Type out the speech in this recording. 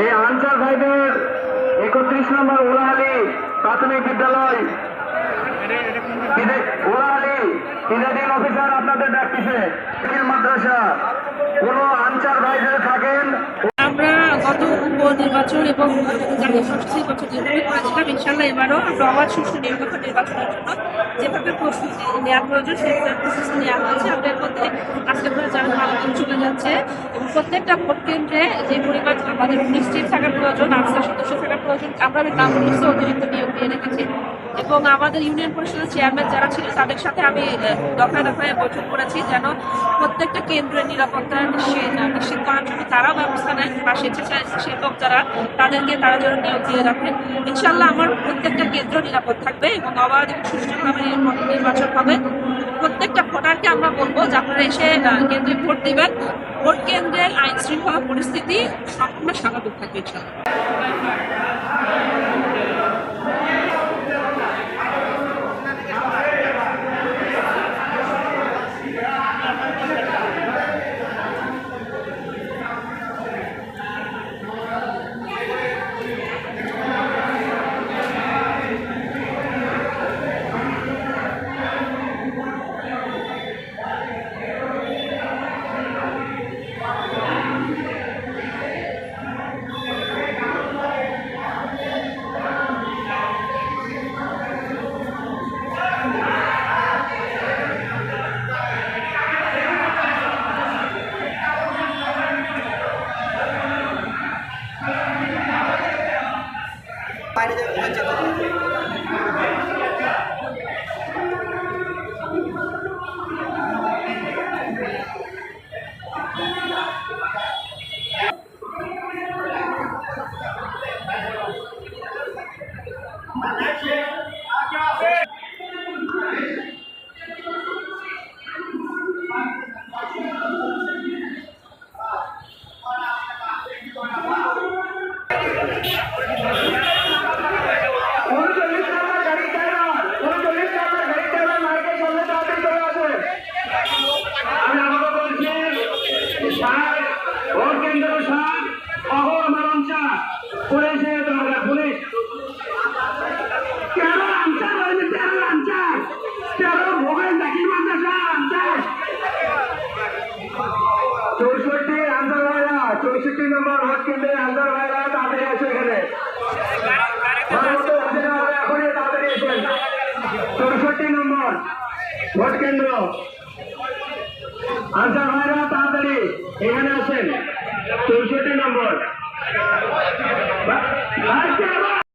এই আনসার ভাইদের একত্রিশ নম্বর ওলাহালি প্রাথমিক বিদ্যালয়। ওলাহালি প্রিজাইডিং অফিসার আপনাদের ডাকতেছে। মাদ্রাসা। কোন আনসার ভাইদের থাকেন, আমরা গত উপনির্বাচন এবং করেছিলাম। ইনশাল্লাহ এবারও আমরা অবাধ সুষ্ঠু নির্বাচনের জন্য যেভাবে প্রস্তুতি নেওয়া প্রয়োজন, সেভাবে প্রস্তুতি নেওয়া হয়েছে। আমরা যাচ্ছে এবং প্রত্যেকটা ভোট কেন্দ্রে যে পরিমাণ আমাদের নিশ্চিত থাকার প্রয়োজন, আনসার সদস্য থাকার প্রয়োজন, আমরা পুলিশে অতিরিক্ত নিয়োগ দিয়ে রেখেছি। এবং আমাদের ইউনিয়ন পরিষদের চেয়ারম্যান যারা ছিল, তাদের সাথে আমি দফায় দফায় বৈঠক করেছি যেন প্রত্যেকটা কেন্দ্রের নিরাপত্তা নিশ্চিত বা সেবক যারা, তাদেরকে তারা যেন নিয়োগ দিয়ে রাখেন। ইনশাল্লাহ আমার প্রত্যেকটা কেন্দ্র নিরাপদ থাকবে এবং অবাধ এবং সুষ্ঠুভাবে নির্বাচন হবে। প্রত্যেকটা ভোটারকে আমরা বলব যে আপনারা এসে কেন্দ্রে ভোট দেবেন। ভোট কেন্দ্রের আইন শৃঙ্খলা পরিস্থিতি সম্পূর্ণ স্বাভাবিক থাকবে ইনশাল্লাহ উনচল্লিশ চৌষট্টি নম্বর ভোট কেন্দ্রে আন্দোলন ভাইরা তাড়াতাড়ি আছে এখানে। এখনই তাড়াতাড়ি চৌষট্টি নম্বর ভোট কেন্দ্র। আনসার ভাইরা, তাড়াতাড়ি এখানে আসেন। চৌষট্টি নম্বর।